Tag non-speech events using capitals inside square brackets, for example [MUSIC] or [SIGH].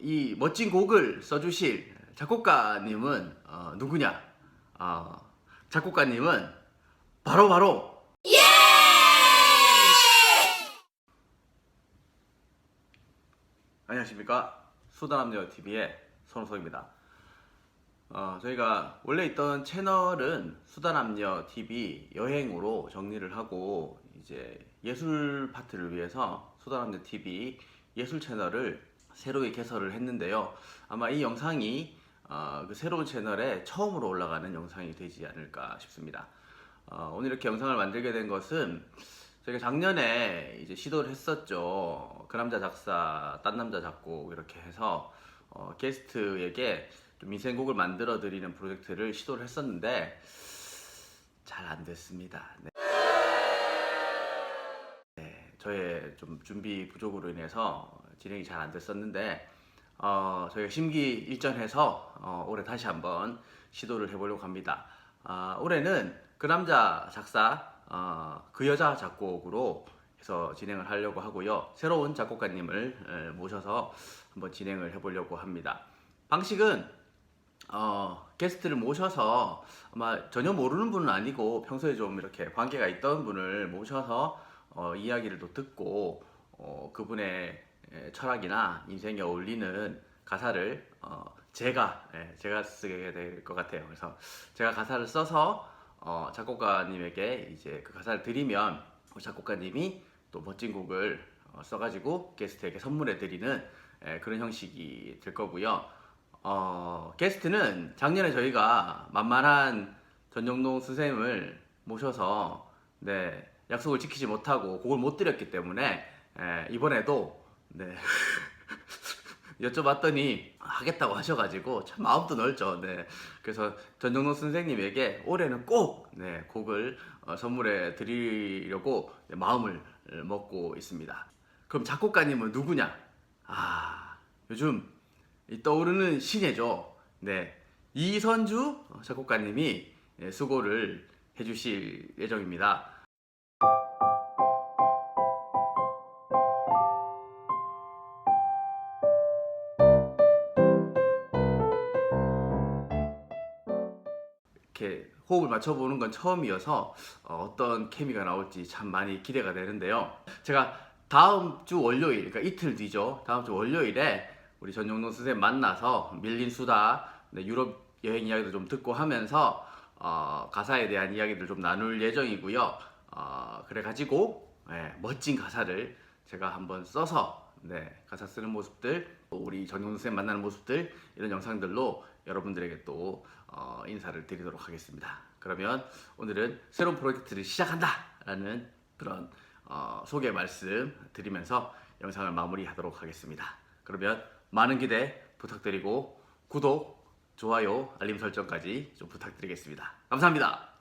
이 멋진 곡을 써주실 작곡가님은 어, 누구냐? 어, 작곡가님은 바로 바로 안녕하십니까 수다남녀 TV의 손호석입니다. 어, 저희가 원래 있던 채널은 수다남녀 TV 여행으로 정리를 하고 이제 예술 파트를 위해서 수다남녀 TV 예술 채널을 새로이 개설을 했는데요. 아마 이 영상이 어, 그 새로운 채널에 처음으로 올라가는 영상이 되지 않을까 싶습니다. 어, 오늘 이렇게 영상을 만들게 된 것은 저희가 작년에 이제 시도를 했었죠. 그 남자 작사, 딴 남자 작곡 이렇게 해서 어, 게스트에게 좀 인생곡을 만들어 드리는 프로젝트를 시도를 했었는데 잘 안 됐습니다. 네. 네, 저의 좀 준비 부족으로 인해서 진행이 잘 안 됐었는데 어, 저희가 심기일전해서 어, 올해 다시 한번 시도를 해보려고 합니다. 아, 올해는 그 남자 작사, 어, 그 여자 작곡으로 해서 진행을 하려고 하고요. 새로운 작곡가님을 에, 모셔서 한번 진행을 해보려고 합니다. 방식은 어, 게스트를 모셔서 아마 전혀 모르는 분은 아니고 평소에 좀 이렇게 관계가 있던 분을 모셔서 어, 이야기를 또 듣고 어, 그분의 에, 철학이나 인생에 어울리는 가사를 어, 제가 예, 제가 쓰게 될 것 같아요. 그래서 제가 가사를 써서 어, 작곡가님에게 이제 그 가사를 드리면 그 작곡가님이 또 멋진 곡을 어, 써가지고 게스트에게 선물해 드리는 예, 그런 형식이 될 거고요. 어, 게스트는 작년에 저희가 만만한 전정동 선생님을 모셔서 네, 약속을 지키지 못하고 곡을 못 드렸기 때문에 예, 이번에도 네, [LAUGHS] 여쭤봤더니 하겠다고 하셔가지고 참 마음도 넓죠. 네. 그래서 전정동 선생님에게 올해는 꼭 네, 곡을 어, 선물해 드리려고 네, 마음을 먹고 있습니다. 그럼 작곡가님은 누구냐? 아 요즘 이 떠오르는 신예죠. 네. 이선주 작곡가님이 예, 수고를 해주실 예정입니다. 이렇게 호흡을 맞춰보는 건 처음이어서 어, 떤 케미가 나올지 참 많이 기대가 되는데요. 제가 다음 주 월요일, 그러니까 이틀 뒤죠. 다음 주 월요일에 우리 전용동 선생님 만나서 밀린 수다, 네, 유럽 여행 이야기도 좀 듣고 하면서 어, 가사에 대한 이야기들 좀 나눌 예정이고요. 어, 그래가지고 예, 멋진 가사를 제가 한번 써서 네, 가사 쓰는 모습들, 또 우리 전용동 선생님 만나는 모습들 이런 영상들로 여러분들에게 또 어, 인사를 드리도록 하겠습니다. 그러면 오늘은 새로운 프로젝트를 시작한다라는 그런 어, 소개 말씀 드리면서 영상을 마무리하도록 하겠습니다. 그러면 많은 기대 부탁드리고 구독, 좋아요, 알림 설정까지 좀 부탁드리겠습니다. 감사합니다.